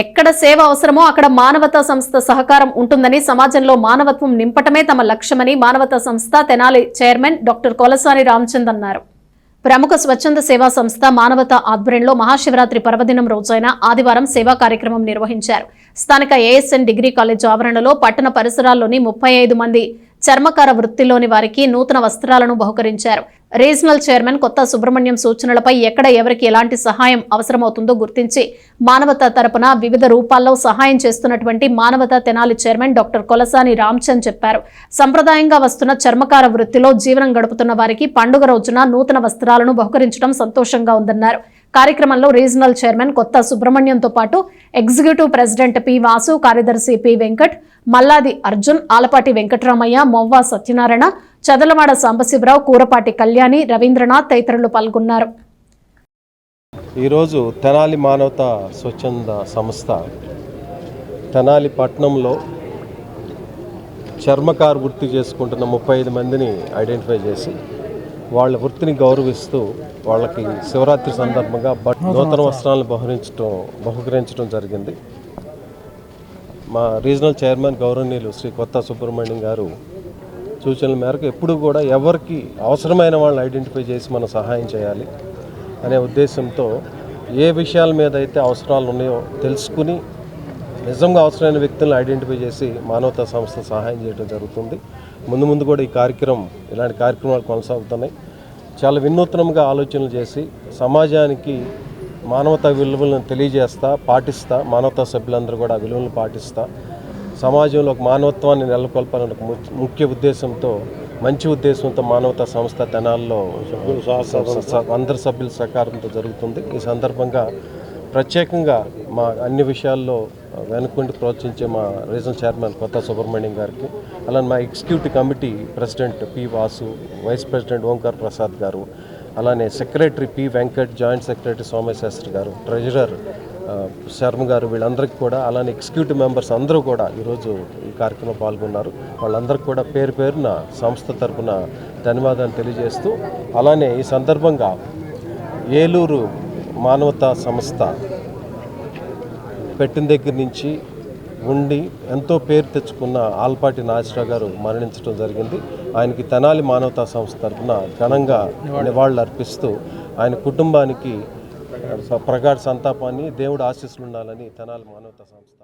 ఎక్కడ సేవ అవసరమో అక్కడ మానవతా సంస్థ సహకారం ఉంటుందని సమాజంలో మానవత్వం నింపటమే తమ లక్ష్యమని మానవతా సంస్థ తెనాలి చైర్మన్ డాక్టర్ కొలసాని రామచంద్ అన్నారు. ప్రముఖ స్వచ్ఛంద సేవా సంస్థ మానవత ఆధ్వర్యంలో మహాశివరాత్రి పర్వదినం రోజైన ఆదివారం సేవా కార్యక్రమం నిర్వహించారు. స్థానిక ఏఎస్ఎన్ డిగ్రీ కాలేజ్ ఆవరణలో పట్టణ పరిసరాల్లోని ముప్పై ఐదు మంది చర్మకార వృత్తిలోని వారికి నూతన వస్త్రాలను బహుకరించారు. రీజనల్ చైర్మన్ కొత్త సుబ్రహ్మణ్యం సూచనలపై ఎక్కడ ఎవరికి ఎలాంటి సహాయం అవసరమవుతుందో గుర్తించి మానవత తరపున వివిధ రూపాల్లో సహాయం చేస్తున్నటువంటి మానవత తెనాలి చైర్మన్ డాక్టర్ కొలసాని రామ్చంద్ చెప్పారు. సంప్రదాయంగా వస్తున్న చర్మకార వృత్తిలో జీవనం గడుపుతున్న వారికి పండుగ రోజున నూతన వస్త్రాలను బహుకరించడం సంతోషంగా ఉందన్నారు. కార్యక్రమంలో రీజనల్ చైర్మన్ కొత్త సుబ్రహ్మణ్యంతో పాటు ఎగ్జిక్యూటివ్ ప్రెసిడెంట్ పి వాసు కార్యదర్శి పి వెంకట్ మల్లాది అర్జున్ ఆలపాటి వెంకటరామయ్య మొవ్వా సత్యనారాయణ చదలవాడ సాంబశివరావు కూరపాటి కళ్యాణి రవీంద్రనాథ్ తదితరులు పాల్గొన్నారు. ఈరోజు తెనాలి మానవత స్వచ్ఛంద సంస్థ తెనాలి పట్టణంలో చర్మకారు వృత్తి చేసుకుంటున్న ముప్పై ఐదు మందిని ఐడెంటిఫై చేసి వాళ్ళ వృత్తిని గౌరవిస్తూ వాళ్ళకి శివరాత్రి సందర్భంగా బట్ నూతన వస్త్రాలను బహుకరించడం బహుకరించడం జరిగింది. మా రీజనల్ చైర్మన్ గౌరవనీయులు శ్రీ కొత్త సుబ్రహ్మణ్యం గారు సూచనల మేరకు ఎప్పుడు కూడా ఎవరికి అవసరమైన వాళ్ళని ఐడెంటిఫై చేసి మనం సహాయం చేయాలి అనే ఉద్దేశంతో ఏ విషయాల మీద అయితే అవసరాలు ఉన్నాయో తెలుసుకుని నిజంగా అవసరమైన వ్యక్తులను ఐడెంటిఫై చేసి మానవతా సంస్థ సహాయం చేయడం జరుగుతుంది. ముందు ముందు కూడా ఈ కార్యక్రమం ఇలాంటి కార్యక్రమాలు కొనసాగుతున్నాయి. చాలా వినూత్నంగా ఆలోచనలు చేసి సమాజానికి మానవతా విలువలను తెలియజేస్తా పాటిస్తా మానవతా సభ్యులందరూ కూడా ఆ విలువలను పాటిస్తా. సమాజంలో ఒక మానవత్వాన్ని నెలకొల్పాలనే ఒక ముఖ్య ఉద్దేశంతో మంచి ఉద్దేశంతో మానవతా సంస్థ తెనాల్లో అందరి సభ్యుల సహకారంతో జరుగుతుంది. ఈ సందర్భంగా ప్రత్యేకంగా మా అన్ని విషయాల్లో వెనుకుండి ప్రోత్సహించే మా రీజనల్ చైర్మన్ కొత్త సుబ్రహ్మణ్యం గారికి అలానే మా executive committee president P Vasu vice president Omkar Prasad గారు అలానే secretary P Venkat joint secretary Somasastri గారు ట్రెజరర్ శర్మ గారు వీళ్ళందరికీ కూడా అలానే ఎగ్జిక్యూటివ్ మెంబర్స్ అందరూ కూడా ఈరోజు ఈ కార్యక్రమం పాల్గొన్నారు. వాళ్ళందరికీ కూడా పేరు పేరున సంస్థ తరపున ధన్యవాదాలు తెలియజేస్తూ అలానే ఈ సందర్భంగా ఏలూరు మానవతా సంస్థ పెట్టిన దగ్గర నుంచి ఉండి ఎంతో పేరు తెచ్చుకున్న ఆల్పాటి నాగేశ్వరరావు గారు మరణించడం జరిగింది. ఆయనకి తెనాలి మానవతా సంస్థ తరఫున ఘనంగా నివాళులు అర్పిస్తూ ఆయన కుటుంబానికి ప్రగాఢ సంతాపాన్ని దేవుడు ఆశీస్సులు ఉండాలని తెనాలి మానవతా సంస్థ